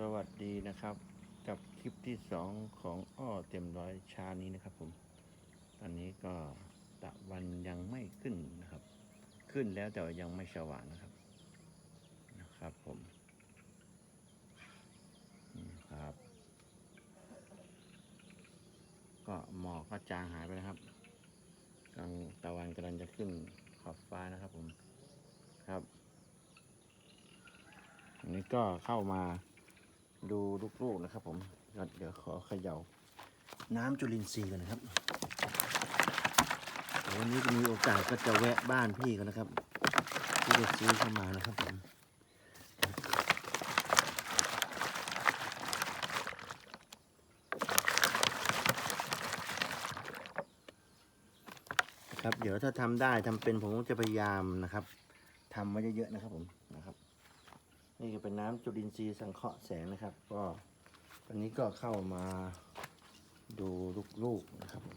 สวัสดีนะครับ กับคลิปที่สองของอ้อเต็มร้อยชานี้นะครับ ผม ตอนนี้ก็ตะวันยังไม่ขึ้นนะครับ ขึ้นแล้วแต่ยังไม่สว่างนะครับ นะครับ ผมครับ ก็หมอกก็จางหายไปนะครับกลางตะวันกำลังจะขึ้นขอบฟ้านะครับ ผมครับอันนี้ก็เข้ามา ดูลูกๆนะครับ ผมเดี๋ยวขอเขย่า น้ำจุลินทรีย์กันนะครับวันนี้มีโอกาสก็จะแวะบ้านพี่กันนะครับที่ได้ซื้อเข้ามานะครับผมครับเดี๋ยวถ้าทำได้ทำเป็นผมก็จะพยายามนะครับทำไว้เยอะๆนะครับผมนะครับ นี่ก็เป็นน้ำจุลินทรีย์สังเคราะห์แสงนะครับ ก็วันนี้ก็เข้ามาดูลูกๆนะครับผม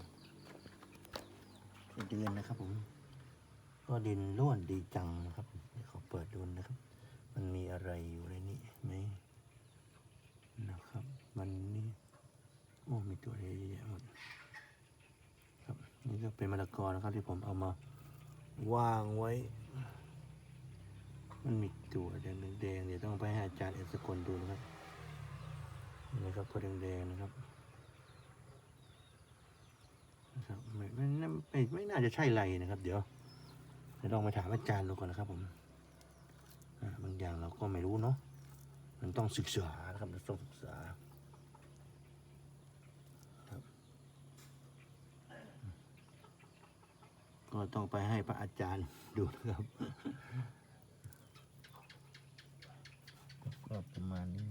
เดือนนะครับผมก็ดินล้วนดีจังนะครับเดี๋ยวขอเปิดดูนะครับ มันมีอะไรอยู่ในนี้ไหมนะครับ มันนี่โอ้มีตัวเยอะแยะหมดครับนี่ก็เป็นมะละกอนะครับที่ผมเอามาวางไว้ มันมี ตัวแดงแดงเดี๋ยวต้องไปให้อาจารย์เอกสกลดูนะครับนี่นะครับตัวแดงๆนะครับนะครับไม่ไม่ไม่ไม่น่าจะใช่ไรนะครับ เดี๋ยวเดี๋ยวลองไปถามอาจารย์ดูก่อนนะครับผมบางอย่างเราก็ไม่รู้เนาะมันต้องศึกษานะครับต้องศึกษาครับ ก็ต้องไปให้พระอาจารย์ดูนะครับ ก็ ประมาณนี้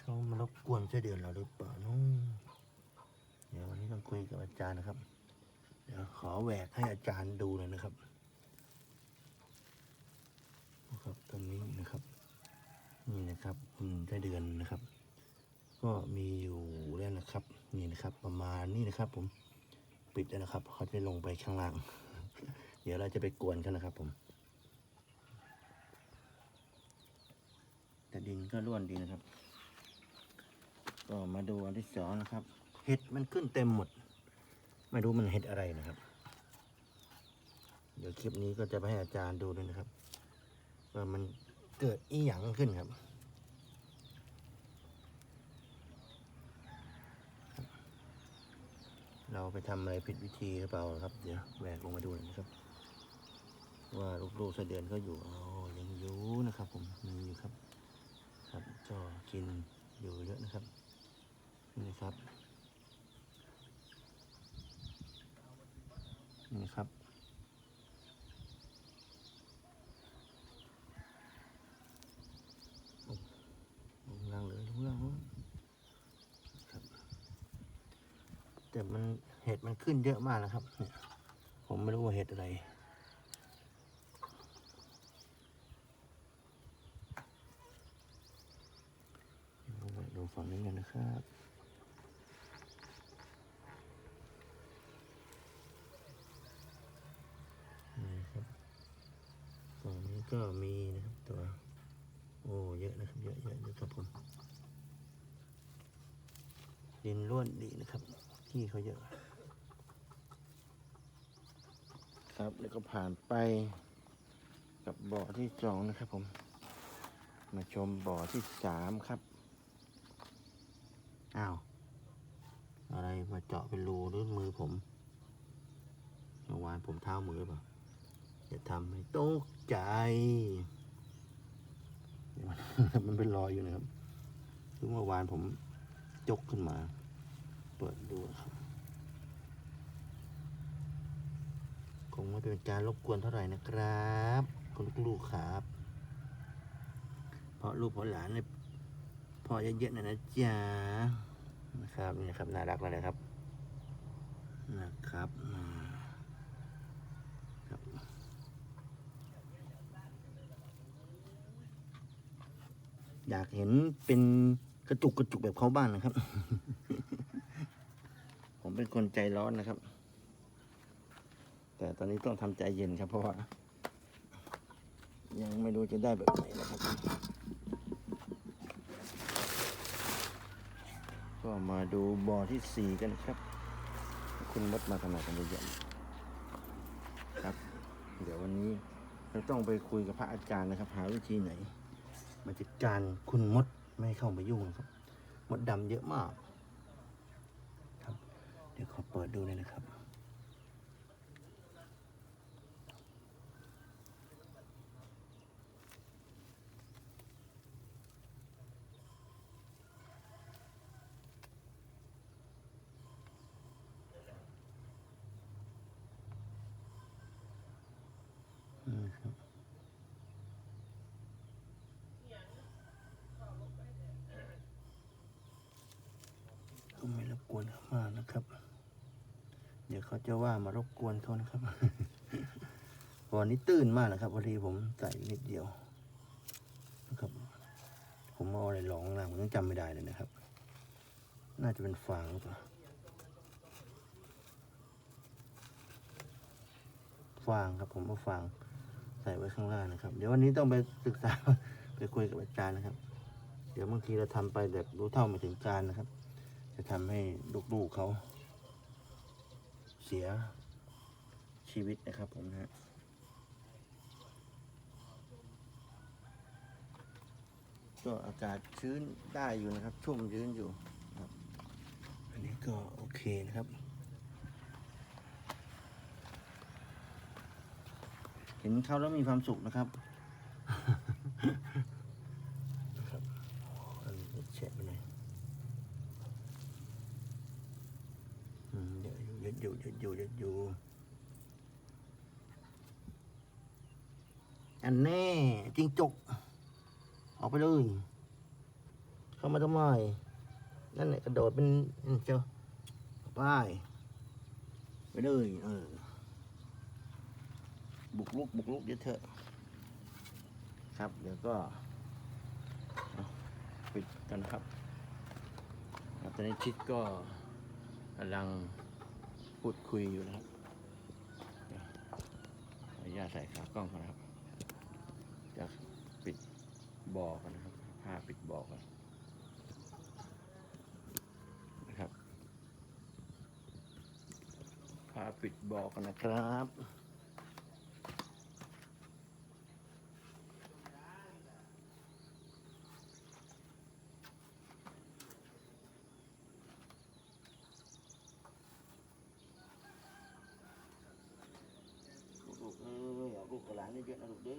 เขามารบกวนเสเดือนเราหรือเปล่าเน้องเดี๋ยววันนี้ต้องคุยกับอาจารย์นะครับ เดี๋ยวขอแหวกให้อาจารย์ดูหน่อยนะครับนะครับตรงนี้นะครับ นี่นะครับคุณไส้เดือนนะครับ ก็มีอยู่แล้วนะครับ นี่นะครับ ประมาณนี้นะครับ ผมปิดแล้วนะครับเขาจะลงไปข้างล่าง เดี๋ยวเราจะไปกวนกันนะครับผมแต่ดินก็ร่วนดีนะครับ ก็มาดูอันที่สองนะครับ เห็ดมันขึ้นเต็มหมด ไม่รู้มันเห็ดอะไรนะครับ เดี๋ยวคลิปนี้ก็จะไปให้อาจารย์ดูด้วยนะครับว่ามันเกิดอีหยังขึ้นครับ เราไปทำอะไรผิดวิธีหรือเปล่าครับ เดี๋ยวแหวกลงมาดูหน่อยนะครับ ว่าลูกๆไส้เดือนก็อยู่อ๋อยังอยู่นะครับผมมีอยู่ครับ ครับก็กินอยู่เยอะนะครับนี่ครับนี่ครับลงล่างเลยลงล่างลงล่างครับ แต่มันเห็ดมันขึ้นเยอะมากนะครับ ผมไม่รู้ว่าเห็ดอะไร เอาไว้ดูฝั่งนี้กันนะ ครับ นี่ครับฝั่งนี้ก็มีนะครับ ตัว โอ้ เยอะนะครับ เยอะเยอะเลยครับผม ดินร่วนดีนะครับ ที่เขาเยอะ ครับ แล้วก็ผ่านไปกับบ่อที่สองนะครับผม มาชมบ่อที่สามครับ อ้าว อะไรมาเจาะเป็นรูหรือมือผมเมื่อวานผมเท้ามือเปล่าอย่าทำให้ตกใจมันเป็นรอยอยู่นะครับคือเมื่อวานผมยกขึ้นมา เปิดดูครับ คงไม่เป็นการรบกวนเท่าไหร่นะครับคุณลูกๆครับ เพราะลูกเพราะหลานเนี่ยพอเยอะๆน่อยนะจ๊ะ นะครับนี่ครับน่ารักเลยนะครับนะครับอ่าครับอยากเห็นเป็นกระจุกกระจุกแบบเขาบ้างนะครับ ผมเป็นคนใจร้อนนะครับ แต่ตอนนี้ต้องทำใจเย็นครับเพราะว่ายังไม่รู้จะได้แบบไหนนะครับ ก็มาดูบ่อที่สี่กันนะครับ คุณมดมาขนาดกันเยอะครับ เดี๋ยววันนี้เราต้องไปคุยกับพระอาจารย์นะครับ หาวิธีไหน มาจัดการคุณมดไม่เข้ามายุ่งครับ มดดำเยอะมาก ครับ เดี๋ยวขอเปิดดูเลยนะครับ อืมครับก็ ไม่รบกวนเขามากนะครับ เดี๋ยวเขาจะว่ามารบกวนเขานะครับ วันนี้ตื่นมากนะครับพอดีผมใส่นิดเดียวนะครับ ผมเอาอะไรหลองนะผมยังจำไม่ได้เลยนะครับ น่าจะเป็นฟางหรือเปล่าฟางครับ ผมเอาฟางใส่ไว้ข้างล่างนะครับ เดี๋ยววันนี้ต้องไปศึกษาไปคุยกับอาจารย์นะครับ เดี๋ยวบางทีเราทำไปแบบรู้เท่าไม่ถึงการนะครับ จะทำให้ลูกๆเขาเสียชีวิตนะครับผมนะฮะก็อากาศชื้นได้อยู่นะครับ ชุ่มชื้นอยู่ครับ อันนี้ก็โอเคนะครับ เห็นเขาแล้วมีความสุขนะครับนะครับอันนี้แฉะไปหน่อยอื มเดี๋ยอยู่เดี๋ยวอยู่เดี๋ยวอยู่เดี๋ยวอยู่อันแน่จริงจก ออกไปเลย เข้ามาทำไมนั่นแหละกระโดดเป็นอืมเจ้าไปไปเลยเออบุกลุกบุกลุกเดี๋ยวเถอะ ครับเดี๋ยวก็ปิดกันครับตอนนี้ชิดก็กำลัง พูดคุยอยู่นะครับยวขออนุญาตใส่ขากล้องก่อนนะครับ จะปิดบ่อกันนะครับผ้าปิดบ่อกันนะครับผ้าปิดบ่อกันนะครับ ลูกๆเอ้ ยเอาลู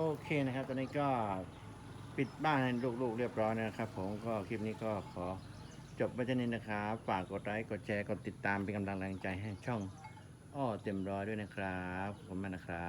โอเคนะครับ ตอนนี้ก็ปิดบ้านให้ลูกๆเรียบร้อยนะครับ ผมก็คลิปนี้ก็ขอจบไว้เท่านี้นะครับ ฝากกดไลค์กดแชร์กดติดตามเป็นกำลังแรงใจให้ช่องอ้อเต็มร้อยด้วยนะครับขอบคุณมากนะครับ